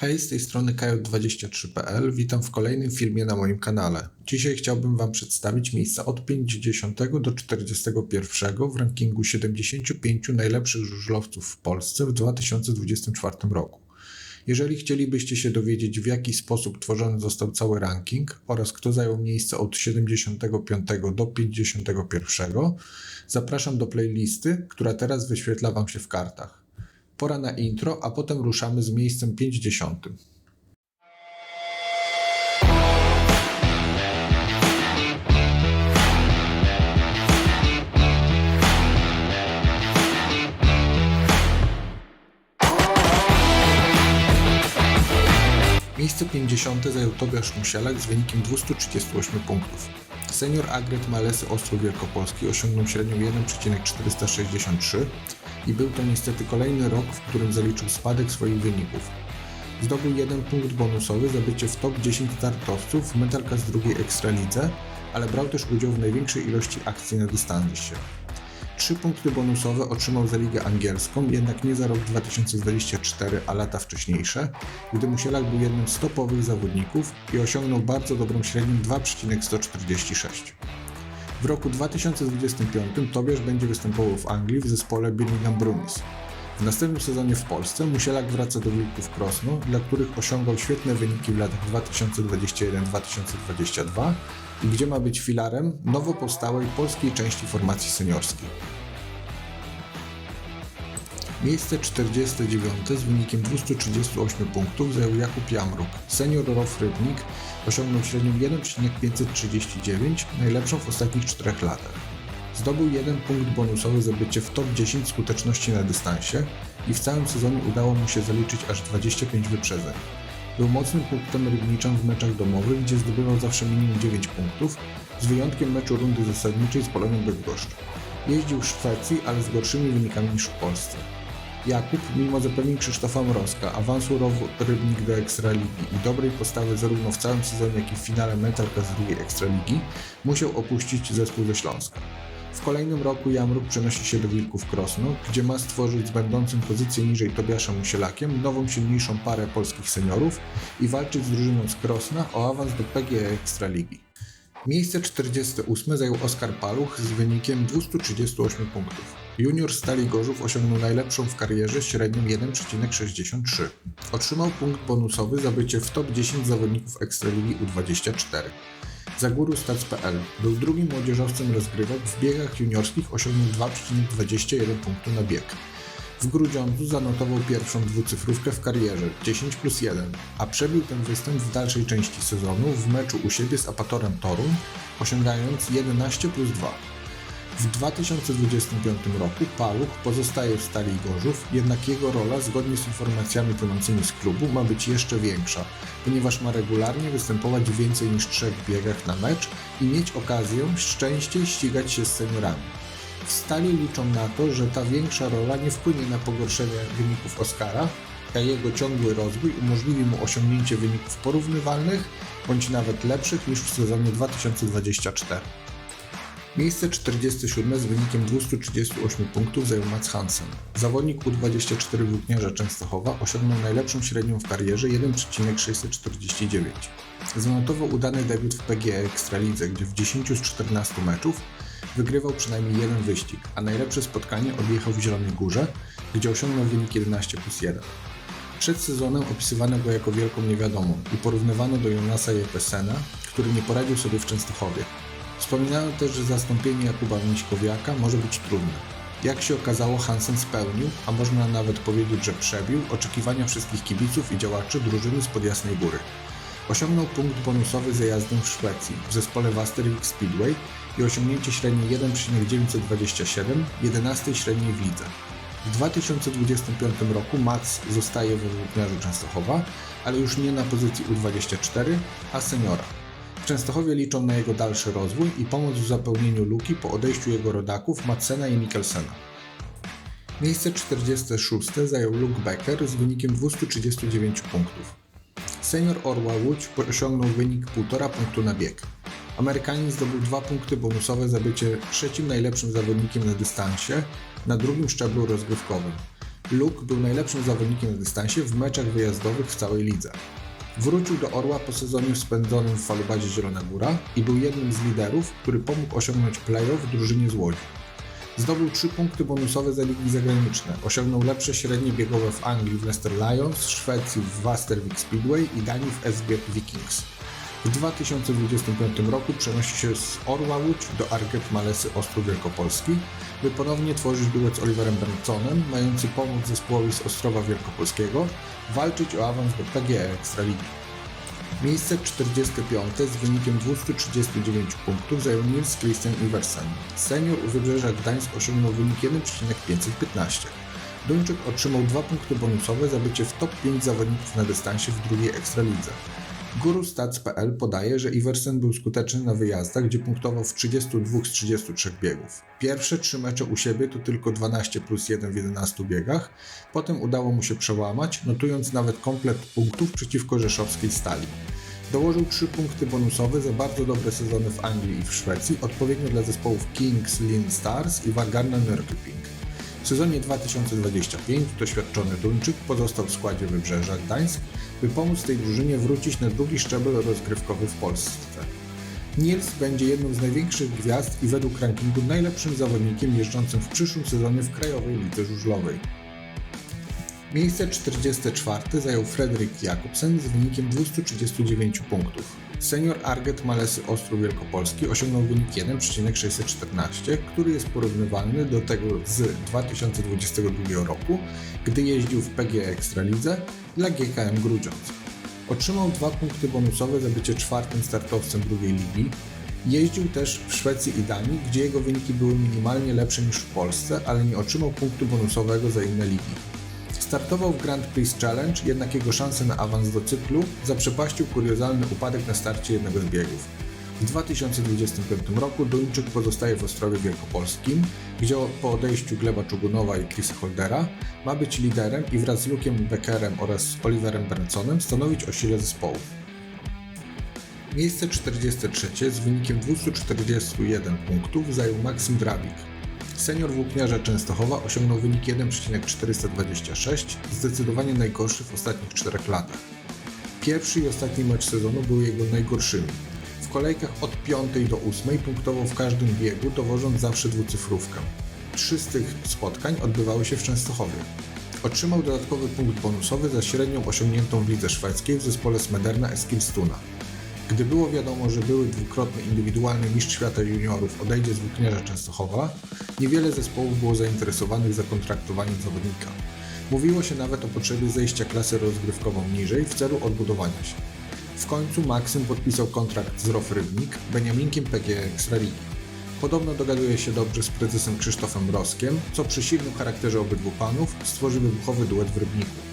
Hej, z tej strony kj23.pl. Witam w kolejnym filmie na moim kanale. Dzisiaj chciałbym Wam przedstawić miejsca od 50 do 41 w rankingu 75 najlepszych żużlowców w Polsce w 2024 roku. Jeżeli chcielibyście się dowiedzieć, w jaki sposób tworzony został cały ranking oraz kto zajął miejsce od 75 do 51, zapraszam do playlisty, która teraz wyświetla Wam się w kartach. Pora na intro, a potem ruszamy z miejscem 50. Miejsce 50 zajął Tobiasz Musielak z wynikiem 238 punktów. Senior Agret Malesy Ostrów Wielkopolski osiągnął średnią 1,463 i był to niestety kolejny rok, w którym zaliczył spadek swoich wyników. Zdobył jeden punkt bonusowy za bycie w top 10 startowców w Metalka z drugiej Ekstralidze, ale brał też udział w największej ilości akcji na dystansie. Trzy punkty bonusowe otrzymał za ligę angielską, jednak nie za rok 2024, a lata wcześniejsze, gdy Musielak był jednym z topowych zawodników i osiągnął bardzo dobrą średnią 2,146. W roku 2025 Tobiasz będzie występował w Anglii w zespole Birmingham Bruins. W następnym sezonie w Polsce Musielak wraca do Wilków Krosno, dla których osiągał świetne wyniki w latach 2021-2022 i gdzie ma być filarem nowo powstałej polskiej części formacji seniorskiej. Miejsce 49 z wynikiem 238 punktów zajął Jakub Jamruk. Senior ROW Rybnik osiągnął średnią 1,539, najlepszą w ostatnich 4 latach. Zdobył jeden punkt bonusowy za bycie w top 10 skuteczności na dystansie i w całym sezonie udało mu się zaliczyć aż 25 wyprzedzeń. Był mocnym punktem rybniczym w meczach domowych, gdzie zdobywał zawsze minimum 9 punktów, z wyjątkiem meczu rundy zasadniczej z Polonią Bydgoszcz. Jeździł w Szwecji, ale z gorszymi wynikami niż w Polsce. Jakub, mimo zapewnień Krzysztofa Mrozka, awansu Rybnik do Ekstraligi i dobrej postawy zarówno w całym sezonie, jak i w finale Metalka z drugiej Ekstraligi, musiał opuścić zespół ze Śląska. W kolejnym roku Jamruk przenosi się do Wilków Krosno, gdzie ma stworzyć z będącym pozycję niżej Tobiaszem Musielakiem nową, silniejszą parę polskich seniorów i walczyć z drużyną z Krosna o awans do PGE Ekstraligi. Miejsce 48 zajął Oskar Paluch z wynikiem 238 punktów. Junior Stali Gorzów osiągnął najlepszą w karierze średnią 1,63. Otrzymał punkt bonusowy za bycie w top 10 zawodników Ekstraligi U24. Zagóru Stats.pl był drugim młodzieżowcem rozgrywek w biegach juniorskich osiągnął 2,21 punktu na bieg. W Grudziądzu zanotował pierwszą dwucyfrówkę w karierze 10 plus 1, a przebił ten występ w dalszej części sezonu w meczu u siebie z Apatorem Toruń, osiągając 11 plus 2. W 2025 roku Paluch pozostaje w Stali Gorzów, jednak jego rola, zgodnie z informacjami płynącymi z klubu, ma być jeszcze większa, ponieważ ma regularnie występować w więcej niż trzech biegach na mecz i mieć okazję częściej ścigać się z seniorami. W Stali liczą na to, że ta większa rola nie wpłynie na pogorszenie wyników Oscara, a jego ciągły rozwój umożliwi mu osiągnięcie wyników porównywalnych bądź nawet lepszych niż w sezonie 2024. Miejsce 47 z wynikiem 238 punktów zajął Mats Hansen. Zawodnik U24 Włókniarza Częstochowa osiągnął najlepszą średnią w karierze 1,649. Zanotował udany debiut w PGE Ekstralidze, gdzie w 10 z 14 meczów wygrywał przynajmniej jeden wyścig, a najlepsze spotkanie odjechał w Zielonej Górze, gdzie osiągnął wynik 11 plus 1. Przed sezonem opisywano go jako wielką niewiadomą i porównywano do Jonasa Jepesena, który nie poradził sobie w Częstochowie. Wspominano też, że zastąpienie Jakuba Miśkowiaka może być trudne. Jak się okazało, Hansen spełnił, a można nawet powiedzieć, że przebił oczekiwania wszystkich kibiców i działaczy drużyny spod Jasnej Góry. Osiągnął punkt bonusowy za jazdę w Szwecji w zespole Wastervik Speedway i osiągnięcie średniej 1,927, 11 średniej w lidze. W 2025 roku Mats zostaje we Włókniarzu Częstochowa, ale już nie na pozycji U24, a seniora. Częstochowie liczą na jego dalszy rozwój i pomoc w zapełnieniu luki po odejściu jego rodaków Madsena i Mikkelsena. Miejsce 46 zajął Luke Becker z wynikiem 239 punktów. Senior Orła Łódź osiągnął wynik 1,5 punktu na bieg. Amerykanin zdobył dwa punkty bonusowe za bycie trzecim najlepszym zawodnikiem na dystansie na drugim szczeblu rozgrywkowym. Luke był najlepszym zawodnikiem na dystansie w meczach wyjazdowych w całej lidze. Wrócił do Orła po sezonie spędzonym w Falubazie Zielona Góra i był jednym z liderów, który pomógł osiągnąć playoff drużynie z Łodzi. Zdobył 3 punkty bonusowe za ligi zagraniczne. Osiągnął lepsze średnie biegowe w Anglii w Leicester Lions, Szwecji w Wastervik Speedway i Danii w Esbjerg Vikings. W 2025 roku przenosi się z Orła Łódź do Arget Malesy Ostrów Wielkopolski, by ponownie tworzyć duet z Oliverem Bernconem, mający pomóc zespołowi z Ostrowa Wielkopolskiego walczyć o awans do PGE Ekstraligi. Miejsce 45 z wynikiem 239 punktów zajął Nils Christian Iversen. Senior u Wybrzeża Gdańsk osiągnął wynik 1,515. Duńczyk otrzymał 2 punkty bonusowe za bycie w top 5 zawodników na dystansie w drugiej ekstralidze. GuruStats.pl podaje, że Iversen był skuteczny na wyjazdach, gdzie punktował w 32 z 33 biegów. Pierwsze trzy mecze u siebie to tylko 12 plus 1 w 11 biegach, potem udało mu się przełamać, notując nawet komplet punktów przeciwko rzeszowskiej stali. Dołożył 3 punkty bonusowe za bardzo dobre sezony w Anglii i w Szwecji, odpowiednio dla zespołów Kings Lynn Stars i Wagarna Nörkelping. W sezonie 2025 doświadczony Duńczyk pozostał w składzie Wybrzeża Gdańsk, by pomóc tej drużynie wrócić na drugi szczebel rozgrywkowy w Polsce. Niels będzie jedną z największych gwiazd i według rankingu najlepszym zawodnikiem jeżdżącym w przyszłym sezonie w Krajowej Lidze Żużlowej. Miejsce 44 zajął Fredrik Jakobsen z wynikiem 239 punktów. Senior Arget Malesy Ostrów Wielkopolski osiągnął wynik 1,614, który jest porównywalny do tego z 2022 roku, gdy jeździł w PG Ekstralidze dla GKM Grudziądz. Otrzymał dwa punkty bonusowe za bycie czwartym startowcem drugiej ligi. Jeździł też w Szwecji i Danii, gdzie jego wyniki były minimalnie lepsze niż w Polsce, ale nie otrzymał punktu bonusowego za inne ligi. Startował w Grand Prix Challenge, jednak jego szanse na awans do cyklu zaprzepaścił kuriozalny upadek na starcie jednego z biegów. W 2025 roku Duńczyk pozostaje w Ostrowie Wielkopolskim, gdzie po odejściu Gleba Czugunowa i Chrisa Holdera ma być liderem i wraz z Lukiem Beckerem oraz Oliverem Bernsonem stanowić o sile zespołu. Miejsce 43 z wynikiem 241 punktów zajął Maksym Drabik. Senior włókniarza Częstochowa osiągnął wynik 1,426, zdecydowanie najgorszy w ostatnich 4 latach. Pierwszy i ostatni mecz sezonu były jego najgorszymi. W kolejkach od 5 do 8 punktował w każdym biegu, dowożąc zawsze dwucyfrówkę. Trzy z tych spotkań odbywały się w Częstochowie. Otrzymał dodatkowy punkt bonusowy za średnią osiągniętą w lidze szwedzkiej w zespole Smederna Eskilstuna. Gdy było wiadomo, że były dwukrotny indywidualny mistrz świata juniorów odejdzie z włókniarza Częstochowa, niewiele zespołów było zainteresowanych zakontraktowaniem zawodnika. Mówiło się nawet o potrzebie zejścia klasy rozgrywkową niżej w celu odbudowania się. W końcu Maksym podpisał kontrakt z ROF Rybnik, Beniaminkiem PG Ekstraligi. Podobno dogaduje się dobrze z prezesem Krzysztofem Roskiem, co przy silnym charakterze obydwu panów stworzy wybuchowy duet w Rybniku.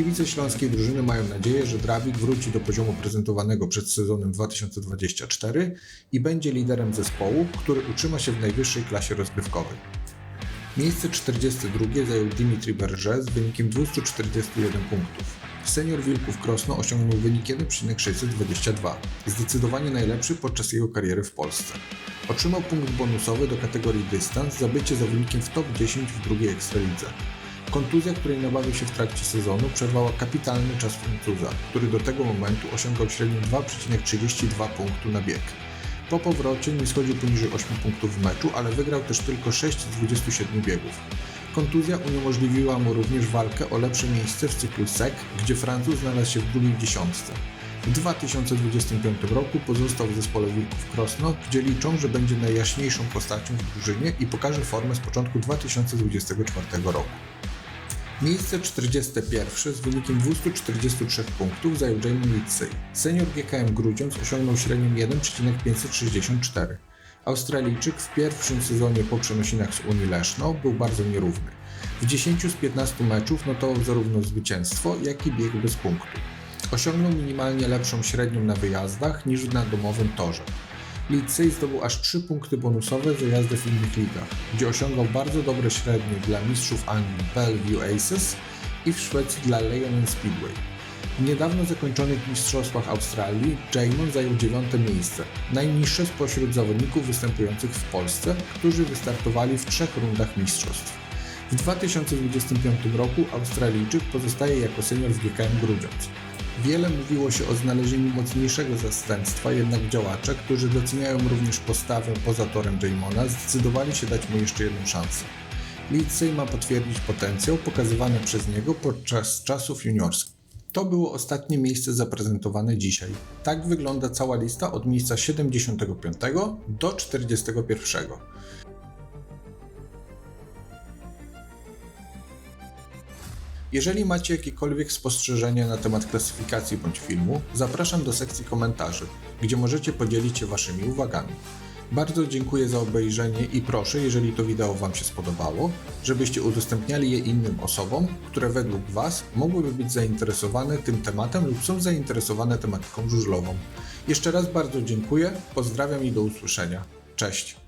Kibice śląskiej drużyny mają nadzieję, że Drabik wróci do poziomu prezentowanego przed sezonem 2024 i będzie liderem zespołu, który utrzyma się w najwyższej klasie rozgrywkowej. Miejsce 42 zajął Dimitri Berger z wynikiem 241 punktów. Senior Wilków Krosno osiągnął wynik 1,622, zdecydowanie najlepszy podczas jego kariery w Polsce. Otrzymał punkt bonusowy do kategorii dystans za bycie zawodnikiem w top 10 w drugiej ekstralidze. Kontuzja, której nabawił się w trakcie sezonu, przerwała kapitalny czas Francuza, który do tego momentu osiągał średnią 2,32 punktu na bieg. Po powrocie nie schodził poniżej 8 punktów w meczu, ale wygrał też tylko 6 z 27 biegów. Kontuzja uniemożliwiła mu również walkę o lepsze miejsce w cyklu SEC, gdzie Francuz znalazł się w drugiej dziesiątce. W 2025 roku pozostał w zespole Wilków Krosno, gdzie liczą, że będzie najjaśniejszą postacią w drużynie i pokaże formę z początku 2024 roku. Miejsce 41 z wynikiem 243 punktów zajął Jamie Lidsey. Senior GKM Grudziądz osiągnął średnią 1,564. Australijczyk w pierwszym sezonie po przenosinach z Unii Leszno był bardzo nierówny. W 10 z 15 meczów notował zarówno zwycięstwo, jak i bieg bez punktu. Osiągnął minimalnie lepszą średnią na wyjazdach niż na domowym torze. Lidsey zdobył aż 3 punkty bonusowe za jazdę w innych ligach, gdzie osiągał bardzo dobre średnie dla mistrzów Anglii Bellevue Aces i w Szwecji dla Lejonen Speedway. W niedawno zakończonych Mistrzostwach Australii Jamon zajął dziewiąte miejsce, najniższe spośród zawodników występujących w Polsce, którzy wystartowali w trzech rundach mistrzostw. W 2025 roku Australijczyk pozostaje jako senior w GKM Grudziądz. Wiele mówiło się o znalezieniu mocniejszego zastępstwa, jednak działacze, którzy doceniają również postawę poza torem Jamona, zdecydowali się dać mu jeszcze jedną szansę. Lindsay ma potwierdzić potencjał pokazywany przez niego podczas czasów juniorskich. To było ostatnie miejsce zaprezentowane dzisiaj. Tak wygląda cała lista od miejsca 75 do 41. Jeżeli macie jakiekolwiek spostrzeżenia na temat klasyfikacji bądź filmu, zapraszam do sekcji komentarzy, gdzie możecie podzielić się Waszymi uwagami. Bardzo dziękuję za obejrzenie i proszę, jeżeli to wideo Wam się spodobało, żebyście udostępniali je innym osobom, które według Was mogłyby być zainteresowane tym tematem lub są zainteresowane tematyką żużlową. Jeszcze raz bardzo dziękuję, pozdrawiam i do usłyszenia. Cześć!